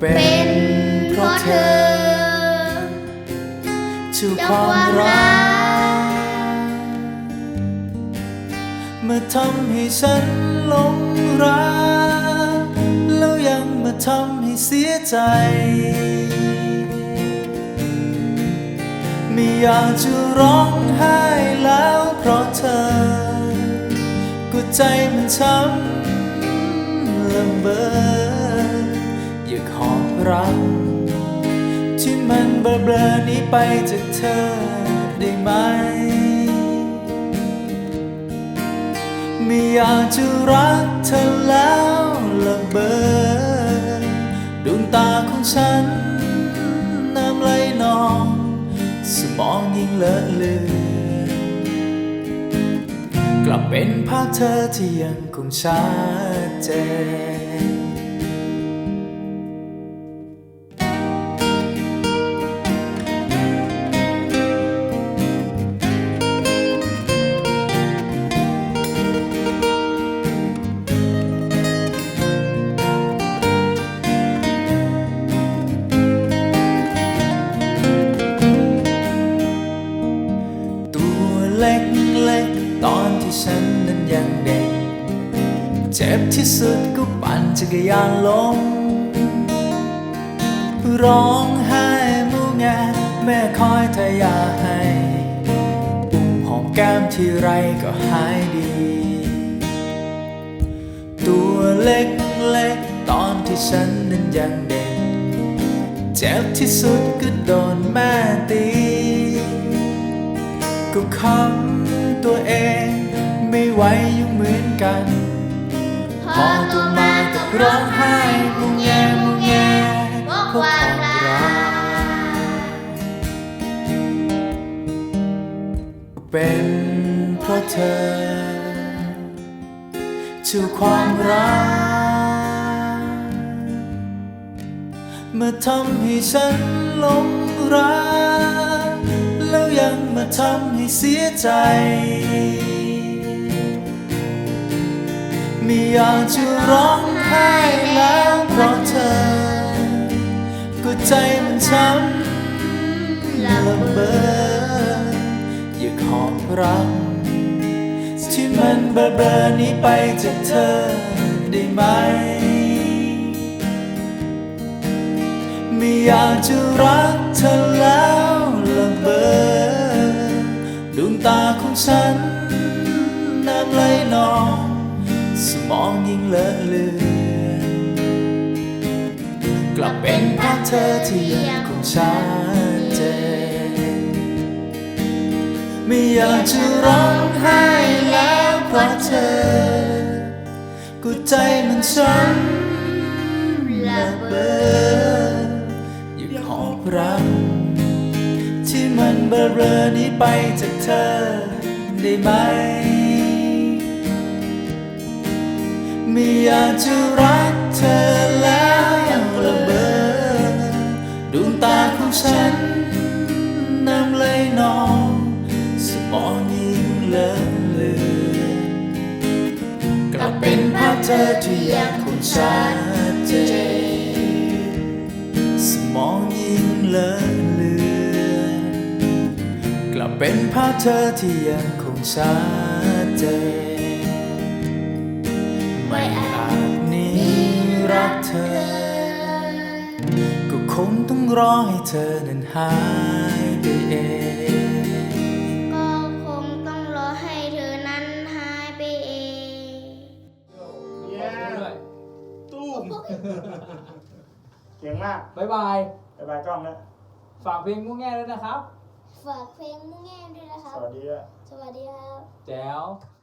เป็นเพราะเธอชูคเจ้าวามความรักเมื่อทำให้ฉันหลงรัก แล้วยังมาทำให้เสียใจ ไม่อยากจะร้องไห้แล้วเพราะเธอ ก็ใจมันช้ำละเมอ อยากหอบรัก ที่มันเบลอๆนี้ไปจากเธอได้ไหม ไม่อยากจะรักเธอแล้วละเบอดวงตาของฉัน น้ำไหลนอง สมองยิ่งเลอะเลือนกลับเป็นภาพเธอที่ยังคงชัดเจน เจ็บที่สุดก็ปั่นจักรยานล้มร้องไห้มูแงแม่คอยทายาให้อุ้มหอมแก้มที่ไรก็หายดี ตัวเล็กเล็กๆตอนที่ฉันนั้นยังเด็ก เจ็บที่สุดก็โดนแม่ตีก็คำตัวเองไม่ไหวยู่เหมือนกัน พอตัวมาก็ร้องไห้มุงแงมุงแงเพราะความรักเป็นเพราะเธอชูความรักเมื่อทำให้ฉันหลงรัก แล้วยังมาทำให้เสียใจ ไม่อยากจะร้องไห้แล้วเพราะเธอ ก็ใจมันช้ำละเบออยากขอบรัก ที่มันเบลอๆนี้ไปจากเธอได้ไหม ไม่อยากจะรักเธอแล้วละเบอดวงตาของฉันน้ำไหลนอง สมองยิ่งเลอะเลือนกลับเป็นภาพเธอที่ยังคงชัดเจนไม่อยากจะร้องไห้แล้วเพราะเธอก็ใจมันช้ำละเบออยากขอบรักที่มันเบลอนี้ไปจากเธอได้ไหม ไม่อยากจะรักเธอแล้วยังละเบอดวงตาของฉันน้ำไหลนองสมองยิ่งเลอะเลือนกลับเป็นภาพเธอที่ยังคงชัดเจนสมองยิ่งเลอะเลือนกลับเป็นภาพเธอที่ยังคงชัดเจน ไม่อาจหนี้รักเธอ ก็คงต้องรอให้เธอนั้นหายไปเองก็คงต้องรอให้เธอนั้นหายไปเองเย้ตุ้มเก่งมากบายบายบ๊ายบายกล้องนะฝากเพลงมุ้งแง่ด้วยนะครับ ฝากเพลงมุ่งแง่ด้วยนะครับ สวัสดีอะสวัสดีครับ แจ๋วส